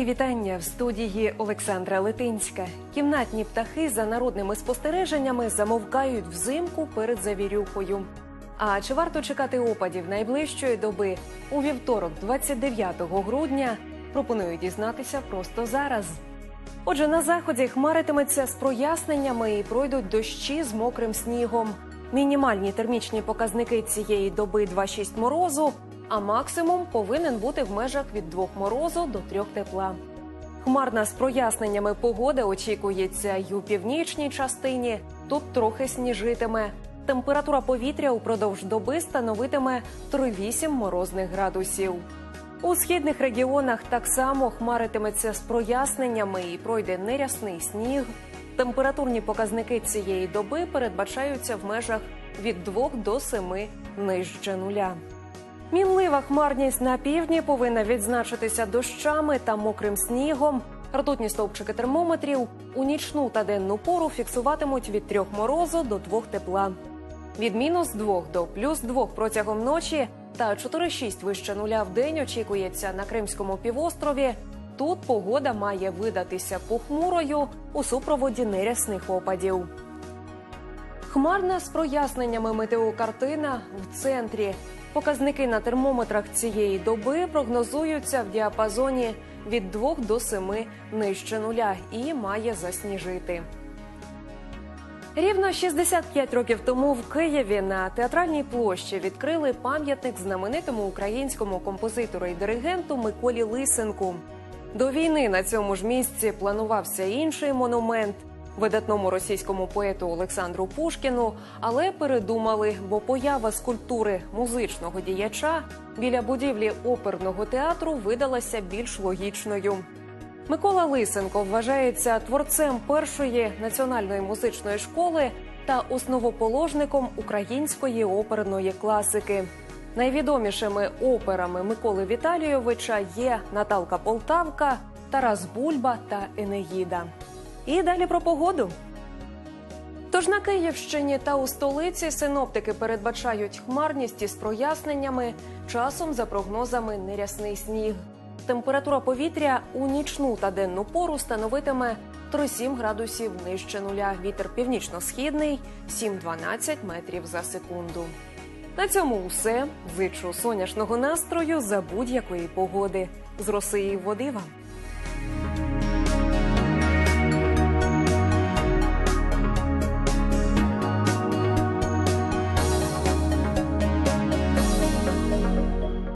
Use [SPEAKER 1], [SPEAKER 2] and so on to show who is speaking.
[SPEAKER 1] Мої вітання в студії Олександра Литинська. Кімнатні птахи за народними спостереженнями замовкають взимку перед завірюхою. А чи варто чекати опадів найближчої доби у вівторок, 29 грудня? Пропоную дізнатися просто зараз. Отже, на заході хмаритиметься з проясненнями і пройдуть дощі з мокрим снігом. Мінімальні термічні показники цієї доби 2,6 морозу, а максимум повинен бути в межах від 2 морозу до 3 тепла. Хмарна з проясненнями погода очікується й у північній частині. Тут трохи сніжитиме. Температура повітря упродовж доби становитиме 3,8 морозних градусів. У східних регіонах так само хмаритиметься з проясненнями і пройде нерясний сніг. Температурні показники цієї доби передбачаються в межах від 2 до 7 нижче нуля. Мінлива хмарність на півдні повинна відзначитися дощами та мокрим снігом. Ртутні стовпчики термометрів у нічну та денну пору фіксуватимуть від 3 морозу до 2 тепла. Від мінус 2 до плюс 2 протягом ночі та 4-6 вище нуля в день очікується на Кримському півострові. Тут погода має видатися похмурою у супроводі нерясних опадів. Хмарна з проясненнями метеокартина в центрі. Показники на термометрах цієї доби прогнозуються в діапазоні від 2 до 7 нижче нуля і має засніжити. Рівно 65 років тому в Києві на театральній площі відкрили пам'ятник знаменитому українському композитору і диригенту Миколі Лисенку. До війни на цьому ж місці планувався інший монумент видатному російському поету Олександру Пушкіну, але передумали, бо поява скульптури музичного діяча біля будівлі оперного театру видалася більш логічною. Микола Лисенко вважається творцем першої національної музичної школи та основоположником української оперної класики. Найвідомішими операми Миколи Віталійовича є Наталка Полтавка, Тарас Бульба та Енеїда. І далі про погоду. Тож на Київщині та у столиці синоптики передбачають хмарність із проясненнями, часом за прогнозами нерясний сніг. Температура повітря у нічну та денну пору становитиме 3-7 градусів нижче нуля. Вітер північно-східний 7-12 метрів за секунду. На цьому усе. Зичу сонячного настрою за будь-якої погоди. З роси і води вам.